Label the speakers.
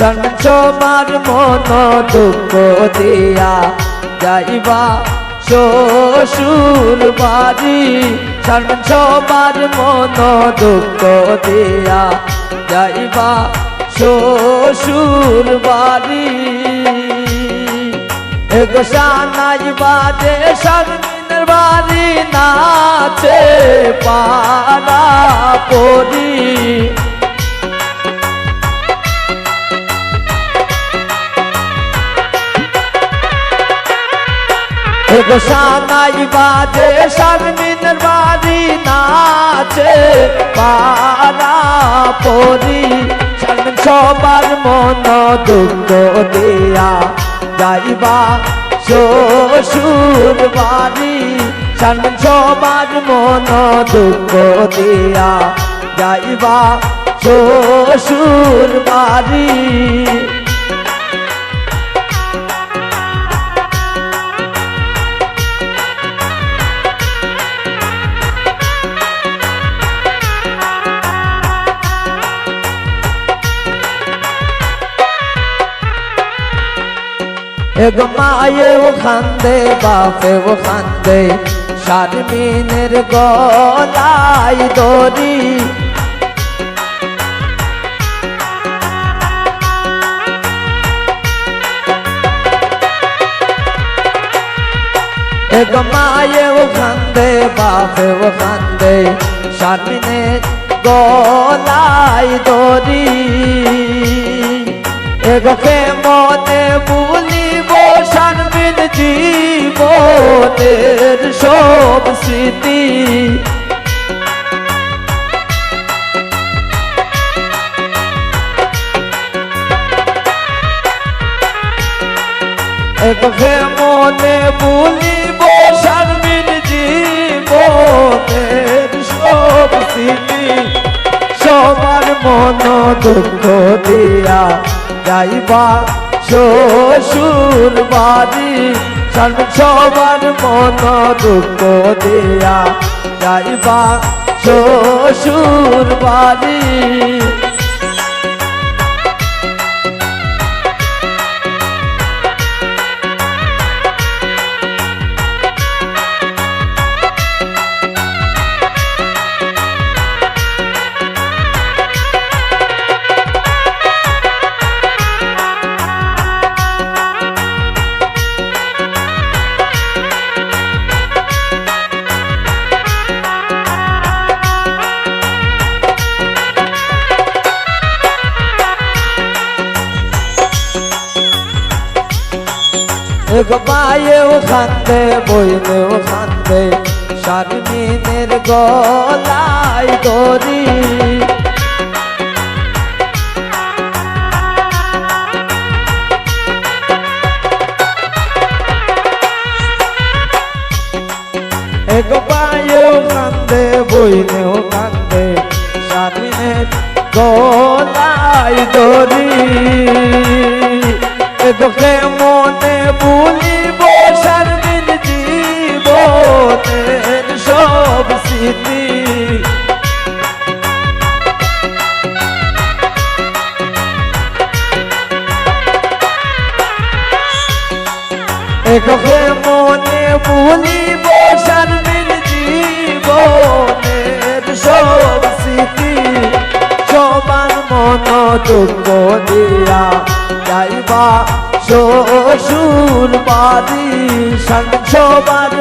Speaker 1: সঞ্চমার মন দুঃখ দিয়া যাইবা। শ্বশুর বাড়ি সঞ্চমার মন দুঃখ দিয়া যাইবা। শ্বশুর বাড়ি এগো সানাই বাজে, শর্মিনের বাড়ি নাচে পাড়া। পরি এগো বাজে শর্মিনের বাড়ি নাচে, পাড়া পরি শর্মিন সবার মন দুঃখ দিয়া যাইবা, শ্বশুর বাড়ি। শর্মিন সবার মন দুঃখ দিয়া যাইবা, শ্বশুর বাড়ি। এক মায়ে, ও খান্দে, বাপে, ও খান্দে, শারমিনের গলাই দড়ি। এক মায়ে, ও খান্দে, বাপে, ও খান্দে, শারমিনের গলাই দড়ি। এগোকে মনে ভুলিব জীবনের সব স্মৃতি। এগোকে মনে ভুলিব শারমিন জীবনের সব স্মৃতি। সবার মন দুঃখ দিয়া যাইবা শ্বশুর বাড়ি সবার মন দুঃখ দিয়া যাইবা শ্বশুর বাড়ি। এক পায়েও খান্দে বইলেও খান্দে, শারমিনের গলায় দড়ি। এক পায়েও খান্দে বইলেও খান্দে, শারমিনের গলায় তোকে মনে ভুলিব সারদিন জীবনের সব স্মৃতি। তোকে মনে ভুলিব সারদিন জীবনের সব স্মৃতি। সবার মন দুঃখ দিয়া যাইবা। শ্বশুর বাড়ি সবার